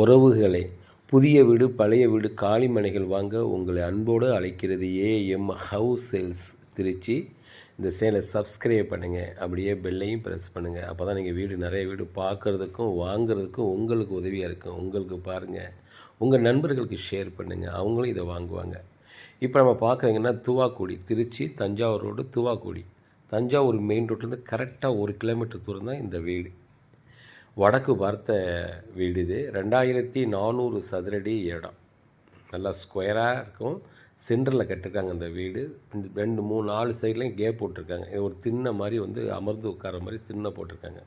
உறவுகளே புதிய வீடு பழைய வீடு காலிமனைகள் வாங்க உங்களை அன்போடு அழைக்கிறது ஏஎம் ஹவுஸ் சேல்ஸ் திருச்சி. இந்த சேலை சப்ஸ்கிரைப் பண்ணுங்கள் அப்படியே பெல்லையும் ப்ரெஸ் பண்ணுங்கள் அப்போ தான் நீங்கள் வீடு நிறைய வீடு பார்க்குறதுக்கும் வாங்குறதுக்கும் உங்களுக்கு உதவியாக இருக்கும். உங்களுக்கு பாருங்கள் உங்கள் நண்பர்களுக்கு ஷேர் பண்ணுங்கள் அவங்களும் இதை வாங்குவாங்க. இப்போ நம்ம பார்க்குறீங்கன்னா துவாக்குடி திருச்சி தஞ்சாவூர் ரோடு துவாக்குடி. தஞ்சாவூர் மெயின் ரோட்லேருந்து கரெக்டாக ஒரு கிலோமீட்டர் தூரம் தான் இந்த வீடு. வடக்கு பார்த்த வீடு இது. ரெண்டாயிரத்தி நானூறு சதுரடி இடம். நல்லா ஸ்கொயராக இருக்கும். சென்டரில் கட்டிருக்காங்க அந்த வீடு. ரெண்டு மூணு நாலு சைட்லேயும் கேப் போட்டிருக்காங்க. இது ஒரு திண்ணை மாதிரி வந்து அமர்ந்து உட்கார மாதிரி திண்ணை போட்டிருக்காங்க.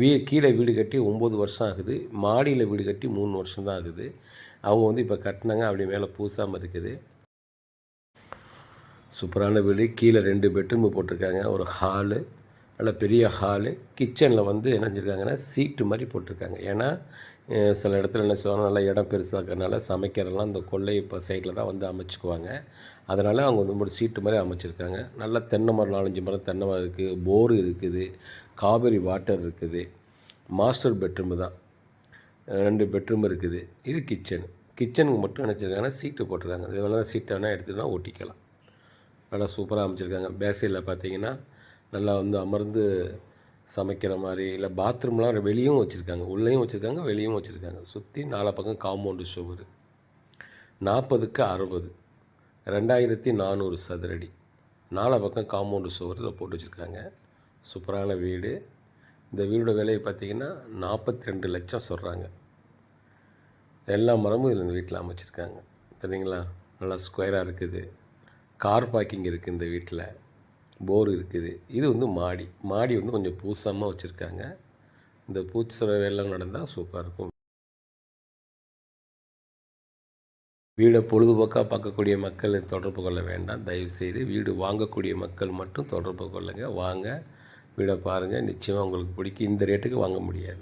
வீ கீழே வீடு கட்டி ஒம்பது வருஷம் ஆகுது. மாடியில் வீடு கட்டி மூணு வருஷம் தான் ஆகுது. அவங்க வந்து இப்போ கட்டினாங்க. அப்படி மேலே பூசாமல் இருக்குது சூப்பரான வீடு. கீழே ரெண்டு பெட்ரூம் போட்டிருக்காங்க. ஒரு ஹாலு நல்ல பெரிய ஹாலு கிச்சனில் வந்து என்ன செஞ்சுருக்காங்கன்னா சீட்டு மாதிரி போட்டிருக்காங்க. ஏன்னா சில இடத்துல என்ன செய்வாங்க நல்லா இடம் பெருசாக இருக்கிறனால சமைக்கிறதெல்லாம் இந்த கொள்ளை இப்போ சைடில் தான் வந்து அமைச்சுக்குவாங்க. அதனால் அவங்க வந்து ஒரு சீட்டு மாதிரி அமைச்சிருக்காங்க. நல்லா தென்னை மரம் நாலஞ்சு மரம் தென்னை மரம் இருக்குது போர் இருக்குது. காவேரி வாட்டர் இருக்குது. மாஸ்டர் பெட்ரூமு தான். ரெண்டு பெட்ரூம் இருக்குது. இது கிச்சன் கிச்சனுக்கு மட்டும் நினச்சிருக்காங்கன்னா சீட்டு போட்டிருக்காங்க. இது வேணால் சீட்டை வேணால் எடுத்துகிட்டு ஒட்டிக்கலாம். நல்லா சூப்பராக அமைச்சிருக்காங்க. பேசையில் பார்த்தீங்கன்னா நல்லா வந்து அமர்ந்து சமைக்கிற மாதிரி இல்லை பாத்ரூம்லாம் வெளியும் வச்சுருக்காங்க. உள்ளேயும் வச்சுருக்காங்க வெளியும் வச்சுருக்காங்க. சுற்றி நாலா பக்கம் காம்பவுண்டு சுவர் நாற்பதுக்கு அறுபது. ரெண்டாயிரத்தி நானூறு சதுரடி. நாலா பக்கம் காம்பவுண்டு சுவரில் போட்டு வச்சுருக்காங்க. சூப்பரான வீடு. இந்த வீடோட விலையை பார்த்தீங்கன்னா நாற்பத்தி ரெண்டு லட்சம் சொல்கிறாங்க எல்லா மரமும் இதில் இந்த வீட்டில் அமைச்சிருக்காங்க. சரிங்களா நல்லா ஸ்கொயராக இருக்குது. கார் பார்க்கிங் இருக்குது இந்த வீட்டில் போர் இருக்குது. இது வந்து மாடி. மாடி வந்து கொஞ்சம் பூசமாக வச்சுருக்காங்க. இந்த பூச்சி வேலைலாம் நடந்தால் சூப்பராக இருக்கும். வீடை பொழுதுபோக்காக பார்க்கக்கூடிய மக்கள் தொடர்பு கொள்ள வேண்டாம். தயவுசெய்து வீடு வாங்கக்கூடிய மக்கள் மட்டும் தொடர்பு கொள்ளுங்க. வாங்க. வீடை பாருங்கள் நிச்சயமாக உங்களுக்கு பிடிக்கும். இந்த ரேட்டுக்கு வாங்க முடியாது.